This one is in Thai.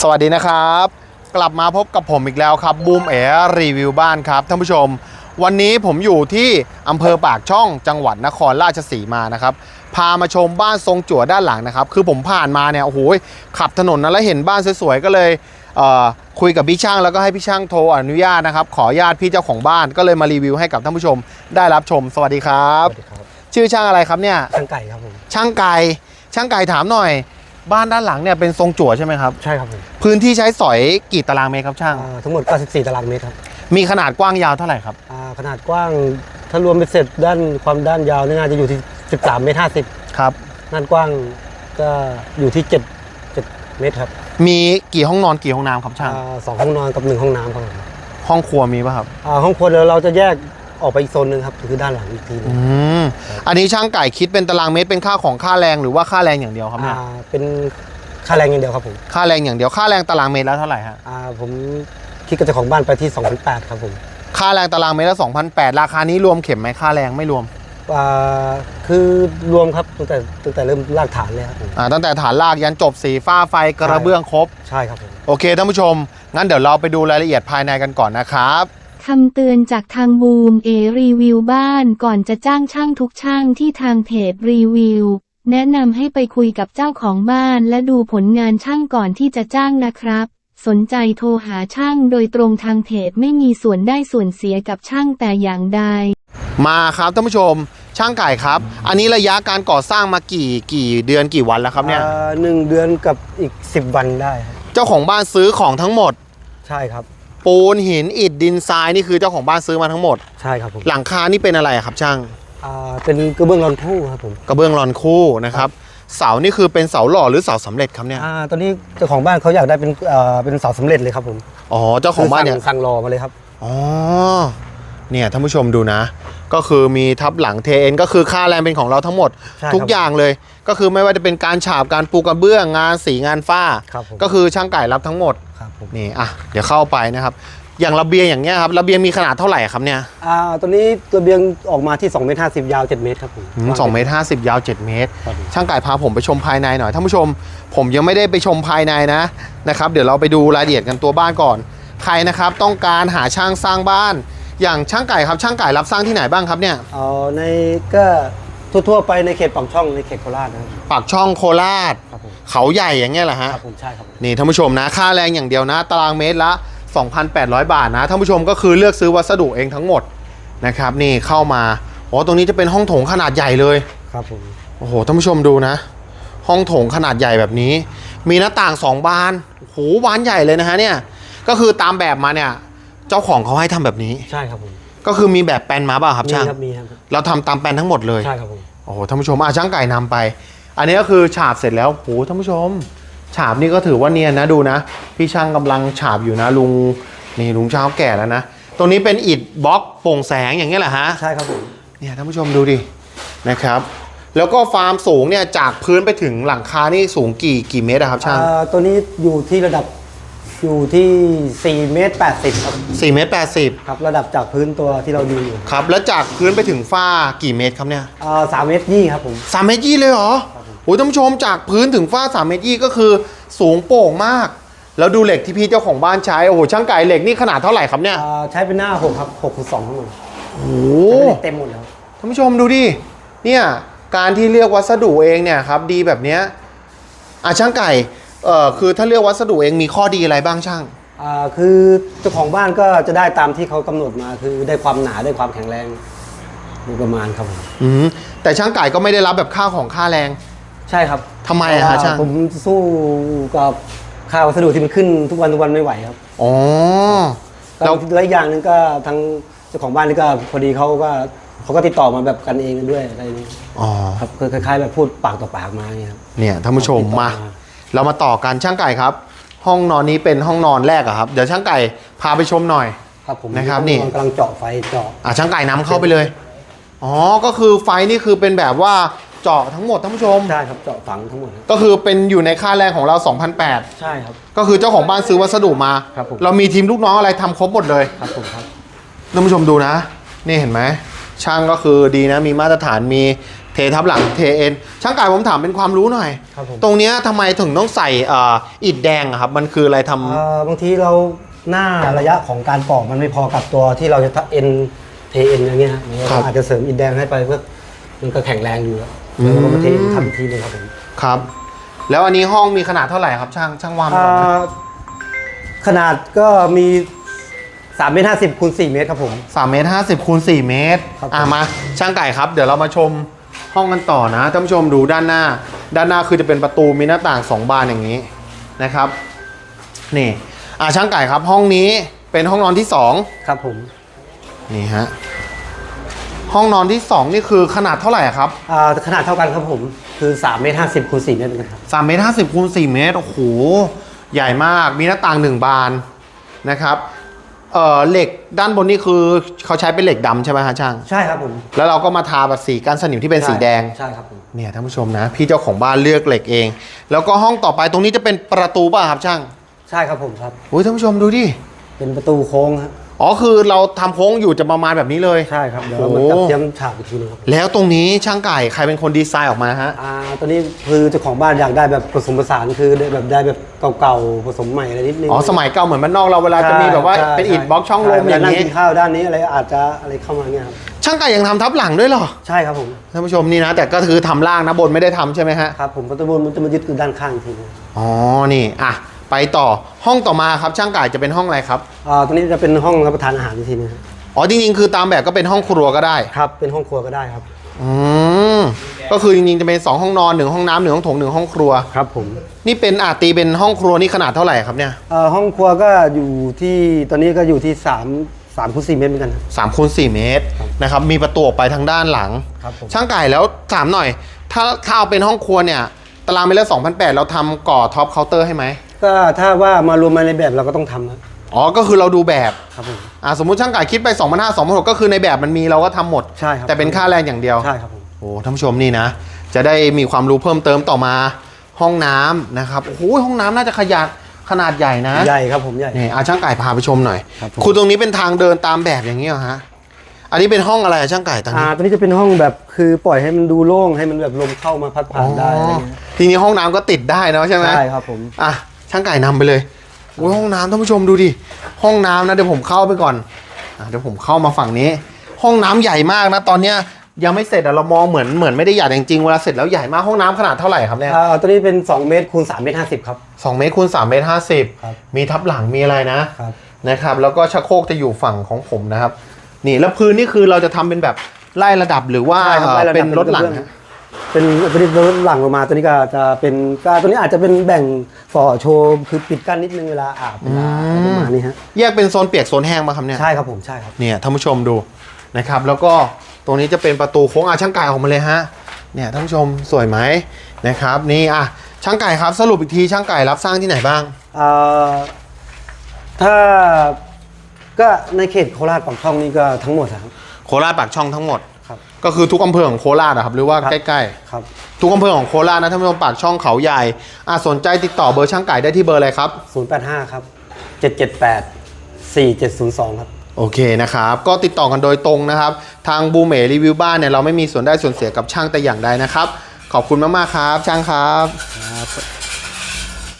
สวัสดีนะครับ กลับมาพบกับผมอีกแล้วครับบูมเอรีวิวบ้านครับท่านผู้ชม วันนี้ผมอยู่ที่อำเภอปากช่องจังหวัดนครราชสีมานะครับ พามาชมบ้านทรงจั่วด้านหลังนะครับ คือผมผ่านมาเนี่ยโอ้โหขับถนนนะแล้วเห็นบ้านสวยๆก็เลยเอ่อคุยกับพี่ช่างแล้วก็ให้พี่ช่างโทรอนุญาตนะครับ ขออนุญาตพี่เจ้าของบ้านก็เลยมารีวิวให้กับท่านผู้ชมได้รับชมสวัสดีครับสวัสดีครับ ชื่อช่างอะไรครับเนี่ยช่างไก่ครับผมช่างไก่ช่างไก่ถามหน่อย บ้านด้านหลังเนี่ยเป็นทรงจั่วใช่ไหมครับ ใช่ครับผมพื้นที่ใช้สอยกี่ตารางเมตรครับช่าง อ่าทั้งหมด 94 ตารางเมตรครับมีขนาดกว้างยาวเท่าไหร่ครับ อ่าขนาดกว้างถ้ารวมเป็นเสร็จด้านความด้านยาวนี่น่าจะอยู่ที่ 13 เมตร ครับ 50ด้านกว้างก็อยู่ที่ 7 7 เมตรครับมีกี่ห้องนอนกี่ห้องน้ำครับช่าง อ่าสองห้องนอนกับหนึ่งห้องน้ำครับผมห้องครัวมีป่ะครับอ่าห้องครัวเดี๋ยวเราจะแยก ออกไปอีกโซนหนึ่งครับคือด้านหลังอีกทีหนึอืงมอันนี้ช่างไก่คิดเป็นตารางเมตรเป็นค่าของค่าแรงหรือว่าค่าแรงอย่างเดียวครับเนี่ยอ่าเป็นค่าแรงอย่างเดียวครับผมค่าแรงอย่างเดียวค่าแรงตารางเมตรแล้วเท่าไหร่ฮะอ่าผมคิดกับเจ้าของบ้านไปที่2,800ครับผมค่าแรงตารางเมตรละ2,800ราคานี้รวมเข็มไหมค่าแรงไม่รวมอ่าคือรวมครับตั้งแต่ตั้งแต่เริ่มรากฐานเลยครับผม อ่าตั้งแต่ฐานรากยันจบสีฟ้าไฟกระเบื้องครบ ใช่ครับผม โอเคท่านผู้ชม งั้นเดี๋ยวเราไปดูรายละเอียดภายในกันก่อนนะครับ คำเตือนจากทางบูมเอรีวิวบ้านก่อนจะจ้างช่างทุกช่างที่ทางเพจรีวิว แนะนำให้ไปคุยกับเจ้าของบ้านและดูผลงานช่างก่อนที่จะจ้างนะครับ สนใจโทรหาช่างโดยตรงทางเพจไม่มีส่วนได้ส่วนเสียกับช่างแต่อย่างใด มาครับท่านผู้ชมช่างไก่ครับ อันนี้ระยะการก่อสร้างมากี่กี่เดือนกี่วันแล้วครับเนี่ยอ่าหนึ่งเดือนกับอีก 10 วันได้ครับเจ้าของบ้านซื้อของทั้งหมด ใช่ครับ ปูนหินอิฐดินทรายนี่คือเจ้าของบ้านซื้อมาทั้งหมด ใช่ครับผมหลังคานี่เป็นอะไรอะครับช่างอ่าเป็นกระเบื้องรอนคู่ครับผมกระเบื้องรอนคู่นะครับเสานี่คือเป็นเสาหล่อหรือเสาสำเร็จครับเนี่ยอ่าตอนนี้เจ้าของบ้านเขาอยากได้เป็นอ่าเป็นเสาสำเร็จเลยครับผมอ๋อเจ้าของบ้านเนี่ยสั่สั่งรอมาเลยครับอ๋อเนี่ยท่านผู้ชมดูนะ ก็คือมีทับหลังเทเอ็นก็คือค่าแรงเป็นของเราทั้งหมดใช่ครับทุกอย่างเลย ก็คือไม่ว่าจะเป็นการฉาบการปูกระเบื้องงานสีงานฝ้าครับผมก็คือช่างไก่รับทั้งหมด ครับผมนี่อะเดี๋ยวเข้าไปนะครับ อย่างระเบียงอย่างเงี้ยครับระเบียงมีขนาดเท่าไหร่ครับเนี่ยอ่าตอนนี้ระเบียงออกมาที่2เมตร50 ยาว 7 เมตรครับผมอืมสองเมตรห้าสิบยาวเจ็ดเมตร ครับผมช่างไก่พาผมไปชมภายในหน่อยท่านผู้ชม ผมยังไม่ได้ไปชมภายในนะนะครับ เดี๋ยวเราไปดูรายละเอียดกันตัวบ้านก่อน ใครนะครับต้องการหาช่างสร้างบ้าน อย่างช่างไก่ครับช่างไก่รับสร้างที่ไหนบ้างครับเนี่ยเอาในก็ทั่วๆไปในเขตปากช่องในเขตโคราชนะครับปากช่องโคราชครับผม เขาใหญ่อย่างเงี้ยเหรอฮะครับผมใช่ครับผมนี่ท่านผู้ชมนะค่าแรงอย่างเดียวนะ ตารางเมตรละ 2,800 บาทนะท่านผู้ชมก็คือเลือกซื้อวัสดุเองทั้งหมดนะครับนี่เข้ามาโอ้ตรงนี้จะเป็นห้องโถงขนาดใหญ่เลยครับผมโอ้โหท่านผู้ชมดูนะ ห้องโถงขนาดใหญ่แบบนี้ มีหน้าต่างสองบานโอ้โหบานใหญ่เลยนะฮะเนี่ยก็คือตามแบบมาเนี่ยเจ้าของเขาให้ทำแบบนี้ ใช่ครับผมก็คือมีแบบแปลนมาเปล่าครับมีช่างครับมีครับเราทำตามแปลนทั้งหมดเลย ใช่ครับผม โอ้โหท่านผู้ชมอาช่างไก่นำไป อันนี้ก็คือฉาบเสร็จแล้วโอ้โหท่านผู้ชม ฉาบนี่ก็ถือว่าเนียนนะดูนะ พี่ช่างกำลังฉาบอยู่นะลุงนี่ลุงเช้าแก่แล้วนะตรงนี้เป็นอิฐบล็อกโปร่งแสงอย่างเงี้ยแหละฮะใช่ครับผมเนี่ยท่านผู้ชมดูดินะครับแล้วก็ฟาร์มสูงเนี่ยจากพื้นไปถึงหลังคานี่สูงกี่กี่เมตรอะครับช่างอ่าตัวนี้อยู่ที่ระดับอยู่ที่4เมตร80ครับ4เมตร80ครับระดับจากพื้นตัวที่เราดูอยู่ครับแล้วจากพื้นไปถึงฝ้ากี่เมตรครับเนี่ยอ่าสามเมตรยี่ครับผมสามเมตรยี่เลยเหรอโอ้ยท่านผู้ชมจากพื้นถึงฝ้าสามเมตรยี่ก็คือสูงโป่งมาก แล้วดูเหล็กที่พี่เจ้าของบ้านใช้โอ้โหช่างไก่เหล็กนี่ขนาดเท่าไหร่ครับเนี่ยอ่าใช้เป็นหน้า6ครับ6คูณ2ทั้งหมดโอ้โหเต็มหมดแล้วท่านผู้ชมดูดิเนี่ยการที่เลือกวัสดุเองเนี่ยครับดีแบบเนี้ยอะช่างไก่เอ่อคือถ้าเลือกวัสดุเองมีข้อดีอะไรบ้างช่าง อ่าคือเจ้าของบ้านก็จะได้ตามที่เขากำหนดมาคือได้ความหนาได้ความแข็งแรงโดยประมาณครับผม อืมแต่ช่างไก่ก็ไม่ได้รับแบบค่าของค่าแรง ใช่ครับทำไมอะฮะช่าง ผมสู้กับค่าวัสดุที่มันขึ้นทุกวันทุกวันไม่ไหวครับอ๋อแล้แล้ววและอีกอย่างหนึ่งก็ทางเจ้าของบ้านนี่ก็พอดีเขาก็เขาก็ติดต่อมาแบบกันเองด้วยอะไรนี้อ๋อ ครับคือคล้ายๆแบบพูดปากต่อปากมาอย่างเงี้ยครับ เนี่ยท่านผู้ชมติดต่อมามา เรามาต่อกันช่างไก่ครับ ห้องนอนนี้เป็นห้องนอนแรกอะครับ เดี๋ยวช่างไก่พาไปชมหน่อย ครับผมนะครับนี่ กำลังเจาะไฟเจาะอะช่างไก่นำเข้าไปเลย อ๋อ ก็คือไฟนี่คือเป็นแบบว่า เจาะทั้งหมดท่านผู้ชม ใช่ครับเจาะฝังทั้งหมดครับก็คือเป็นอยู่ในค่าแรงของเรา2,800ใช่ครับ ก็คือเจ้าของบ้านซื้อวัสดุมา ครับผม เรามีทีมลูกน้องอะไรทำครบหมดเลย ครับผมครับ ท่านผู้ชมดูนะ นี่เห็นไหมช่างก็คือดีนะมีมาตรฐานมีเททับหลังเทเอ็นช่างไก่ผมถามเป็นความรู้หน่อย ครับผม ตรงเนี้ยทำไมถึงต้องใส่เอ่ออิฐแดงอะครับ มันคืออะไรทำเอ่อบางทีเราหน้าระยะของการปอกมันไม่พอกับตัวที่เราจะเอ็นเทเอ็นอย่างเงี้ยครับครับเราอาจจะเสริมอินแดงให้ไปเพื่อมันก็แข็งแรงอยู่แล้วอืม แล้วเราก็มาเทเอ็นทำอีกทีหนึงครับผมครับ แล้วอันนี้ห้องมีขนาดเท่าไหร่ครับช่างช่างวามอ่ก่อนนะาขนาดก็มี3เมตร50คูณ4เมตรครับผม สามเมตรห้าสิบคูณสี่เมตรครับผมอะมาช่างไก่ครับ เดี๋ยวเรามาชมห้องกันต่อนะท่านผู้ชมดูด้านหน้า ด้านหน้าคือจะเป็นประตูมีหน้าต่างสองบานอย่างนี้นะครับนี่อะช่างไก่ครับห้องนี้เป็นห้องนอนที่สอง ครับผม นี่ฮะ ห้องนอนที่สองนี่คือขนาดเท่าไหร่ครับอ่าขนาดเท่ากันครับผมคือ3เมตร50คูณ4เมตรเหมือนกันครับสามเมตรห้าสิบคูณสี่เมตรโอ้โหใหญ่มากมีหน้าต่างหนึ่งบานนะครับเอ่อเหล็กด้านบนนี่คือเขาใช้เป็นเหล็กดำใช่ไหมฮะช่าง ใช่ครับผม แล้วเราก็มาทาแบบสีกันสนิมที่เป็นสีแดง ใช่ครับผมเนี่ยท่านผู้ชมนะ พี่เจ้าของบ้านเลือกเหล็กเอง แล้วก็ห้องต่อไปตรงนี้จะเป็นประตูป่ะครับช่าง ใช่ครับผมครับโอ้ยท่านผู้ชมดูดิเป็นประตูโค้งครับ อ๋อคือเราทำโค้งอยู่จะประมาณแบบนี้เลย ใช่ครับเดี๋ยวเราโอ้มาจับเทียมฉากอีกทีนึงครับแล้วตรงนี้ช่างไก่ใครเป็นคนดีไซน์ออกมาฮะ อ่าตอนนี้คือเจ้าของบ้านอยากได้แบบผสมผสานคือได้แบบได้แบบเก่าๆผสมใหม่อะไรนิดนึงอ๋อสมัยเก่าเหมือนบ้านนอกเราเวลาจะมีแบบว่าใช่เป็นอิฐใช่บล็อกช่องลมใเวอลย่างนั่งนี้กินข้าวด้านนี้อะไรอาจจะอะไรเข้ามาเนี่ยครับช่างไก่ยังทำทับหลังด้วยเหรอใช่ครับผมท่านผู้ชมนี่นะ แต่ก็คือทำล่างนะบนไม่ได้ทำใช่ไหมฮะ ครับผมประตูบนมันจะมายึดอยู่ด้านข้างอีกทีนึง อ๋อ นี่ อะ ไปต่อห้องต่อมาครับช่างไก่จะเป็นห้องอะไรครับอ่าตอนนี้จะเป็นห้องรับประทานอาหารอีกทีนึงครับอ๋อจริงๆคือตามแบบก็เป็นห้องครัวก็ได้ครับ เป็นห้องครัวก็ได้ครับ อืมก็คือจริงๆจะเป็นสองห้องนอนหนึ่งห้องน้ำหนึ่งห้องโถงหนึ่งห้องครัว ครับผมนี่เป็นอาตีเป็นห้องครัวนี่ขนาดเท่าไหร่ครับเนี่ยเอ่อห้องครัวก็อยู่ที่ตอนนี้ก็อยู่ที่3 3คูณ4เมตรเหมือนกันครับ สามคูณสี่เมตรนะครับมีประตูออกไปทางด้านหลัง ครับผม ช่างไก่แล้วถามหน่อย ถ้าถ้าเอาเป็นห้องครัวเนี่ย ตารางเมตรละสองพันแปดเราทำก่อท็อปเคาน์เตอร์ให้ไหม ก็ถ้าว่ามารวมมาในแบบเราก็ต้องทำครับอ๋อ ก็คือเราดูแบบครับผม อ่าสมมุติช่างไก่คิดไป2 5 0 0 2 6 0 0ก็คือในแบบมันมีเราก็ทำหมด ใช่ครับ แต่เป็นค่าแรงอย่างเดียว ใช่ครับผม โอ้ท่านผู้ชมนี่นะ จะได้มีความรู้เพิ่มเติมต่อมาห้องน้ำนะครับโอ้โหห้องน้ำน่าจะขยาดขนาดใหญ่นะใหญ่ครับผมใหญ่ นี่อาช่างไก่พาไปชมหน่อยครับผมคุณตรงนี้เป็นทางเดินตามแบบอย่างนี้เหรอฮะอันนี้เป็นห้องอะไรอะช่างไก่ตรงอ่านี้ตอนนี้จะเป็นห้องแบบคือปล่อยให้มันดูโล่งให้มันแบบลมเข้ามาพัดผ่านได้อะไรอ๋อเงี้ยทีนี้ห้องน้ำก็ติดได้เนอะใช่ไหมใช่ครับผม อะ ช่างไก่นำไปเลยโอ้ยห้องน้ำท่านผู้ชมดูดิห้องน้ำนะเดี๋ยวผมเข้าไปก่อนอะเดี๋ยวผมเข้ามาฝั่งนี้ ห้องน้ำใหญ่มากนะตอนเนี้ยยังไม่เสร็จอะเรามองเหมือนเหมือนไม่ได้ใหญ่จริงๆเวลาเสร็จแล้วใหญ่มากห้องน้ำขนาดเท่าไหร่ครับเนี่ยอ่าตอนนี้เป็น 2 เมตรคูณ3เมตร50ครับสองเมตรคูณสามเมตรห้าสิบครับมีทับหลังมีอะไรนะครับนะครับ แล้วก็ชักโครกจะอยู่ฝั่งของผมนะครับ นี่แล้วพื้นนี่คือเราจะทำเป็นแบบไล่ระดับหรือว่าใช่ครับเอ่อไล่ระดับเป็นรถหลัง เป็นฮะเป็นตัวนี้รถหลังลงมาตัวนี้ก็จะเป็นก็ตัวนี้อาจจะเป็นแบ่งฝ่อโชว์คือปิดกั้นนิดนึงเวลาอาบเวลาอะไรประมาณนี้ฮะแยกเป็นโซนเปียกโซนแห้งมาครับเนี่ยใช่ครับผมใช่ครับเนี่ยท่านผู้ชมดูนะครับแล้วก็ตรงนี้จะเป็นประตูโค้งอาช่างไก่ออกมาเลยฮะเนี่ยท่านผู้ชมสวยไหมนะครับนี่อะช่างไก่ครับสรุปอีกทีช่างไก่รับสร้างที่ไหนบ้างเอ่อถ้าก็ในเขตโคราชปากช่องนี่ก็ทั้งหมดอะครับโคราชปากช่องทั้งหมดครับ ก็คือทุกอำเภอของโคราชอะครับ หรือว่าครับใกล้ครับ ๆ ทุกอำเภอของโคราชนะท่านผู้ชมปากช่องเขาใหญ่อะสนใจติดต่อเบอร์ช่างไก่ได้ที่เบอร์อะไรครับ 085 ครับ 778 4702 ครับ โอเคนะครับ ก็ติดต่อกันโดยตรงนะครับ ทางบูเมรีวิวบ้านเนี่ยเราไม่มีส่วนได้ส่วนเสียกับช่างแต่อย่างใดนะครับ ขอบคุณมาก ๆ ครับ ช่างครับครับ